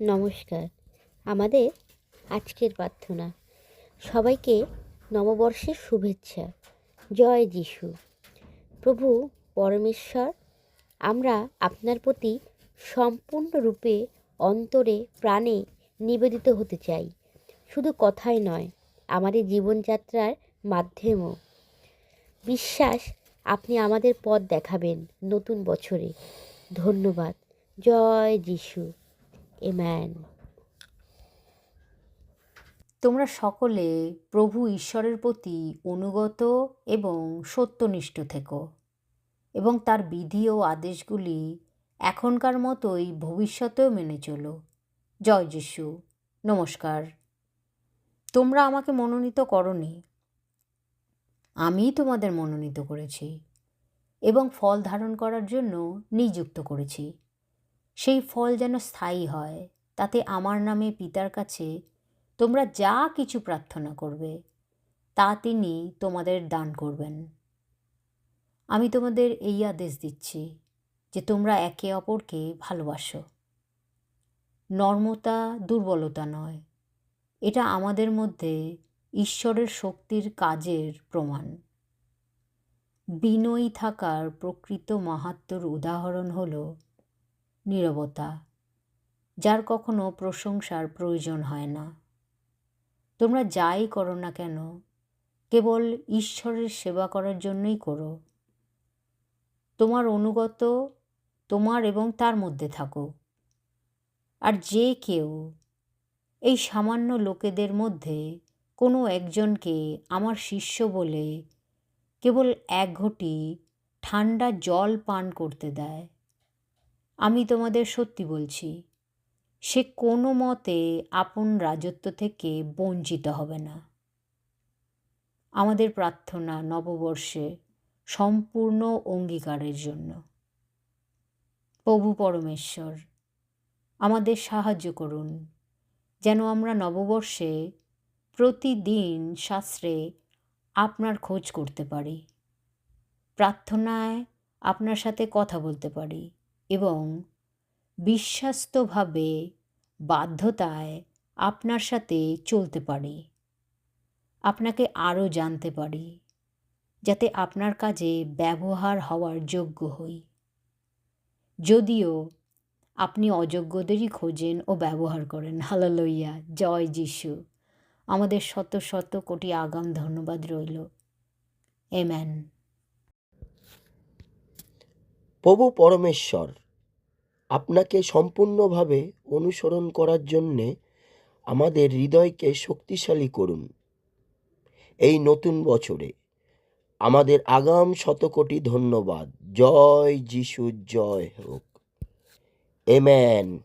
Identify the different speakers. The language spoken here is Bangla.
Speaker 1: নমস্কার। আমাদের আজকের প্রার্থনা। সবাইকে নববর্ষের শুভেচ্ছা। জয় যিশু। প্রভু পরমেশ্বর, আমরা আপনার প্রতি সম্পূর্ণরূপে অন্তরে, প্রাণে নিবেদিত হতে চাই। শুধু কথাই নয়, আমাদের জীবনযাত্রার মাধ্যমেও। বিশ্বাস, আপনি আমাদের পথ দেখাবেন নতুন বছরে। ধন্যবাদ। জয় যিশু। এম্যান
Speaker 2: তোমরা সকলে প্রভু ঈশ্বরের প্রতি অনুগত এবং সত্যনিষ্ঠ থেকো, এবং তার বিধি ও আদেশগুলি এখনকার মতোই ভবিষ্যতেও মেনে চলো। জয় যিশু। নমস্কার। তোমরা আমাকে মনোনীত করনি, আমিই তোমাদের মনোনীত করেছি, এবং ফল ধারণ করার জন্য নিযুক্ত করেছি। সেই ফল যেন স্থায়ী হয়, তাতে আমার নামে পিতার কাছে তোমরা যা কিছু প্রার্থনা করবে, তা তিনি তোমাদের দান করবেন। আমি তোমাদের এই আদেশ দিচ্ছি যে তোমরা একে অপরকে ভালোবাসো। নর্মতা দুর্বলতা নয়, এটা আমাদের মধ্যে ঈশ্বরের শক্তির কাজের প্রমাণ। বিনয়ী থাকার প্রকৃত মাহাত্ম্যর উদাহরণ হল নীরবতা, যার কখনো প্রশংসার প্রয়োজন হয় না। তোমরা যাই করো না কেন, কেবল ঈশ্বরের সেবা করার জন্যই করো। তোমার অনুগত তোমার এবং তার মধ্যে থাকো। আর যে কেউ এই সামান্য লোকেদের মধ্যে কোনো একজনকে আমার শিষ্য বলে কেবল এক ঘটি ঠান্ডা জল পান করতে দেয় আমি তোমাদের সত্যি বলছি, সে কোনো মতে আপন রাজত্ব থেকে বঞ্চিত হবে না। আমাদের প্রার্থনা নববর্ষে সম্পূর্ণ অঙ্গীকারের জন্য। প্রভু পরমেশ্বর, আমাদের সাহায্য করুন, যেন আমরা নববর্ষে প্রতিদিন শাস্ত্রে আপনার খোঁজ করতে পারি। প্রার্থনায় আপনার সাথে কথা বলতে পারি। এবং বিশ্বাস্তভাবে বাধ্যতায় আপনার সাথে চলতে পারি। আপনাকে আরও জানতে পারি, যাতে আপনার কাজে ব্যবহার হওয়ার যোগ্য হই। যদিও আপনি অযোগ্যদেরই খোঁজেন ও ব্যবহার করেন। হালালইয়া জয় যিশু। আমাদের শত শত কোটি আগাম ধন্যবাদ রইল। এম্যান
Speaker 3: প্রভু পরমেশ্বর, আপনাকে সম্পূর্ণভাবে অনুসরণ করার জন্যে আমাদের হৃদয়কে শক্তিশালী করুন। এই নতুন বছরে আমাদের আগাম শতকোটি ধন্যবাদ। জয় যিশু, জয় হোক। এম্যান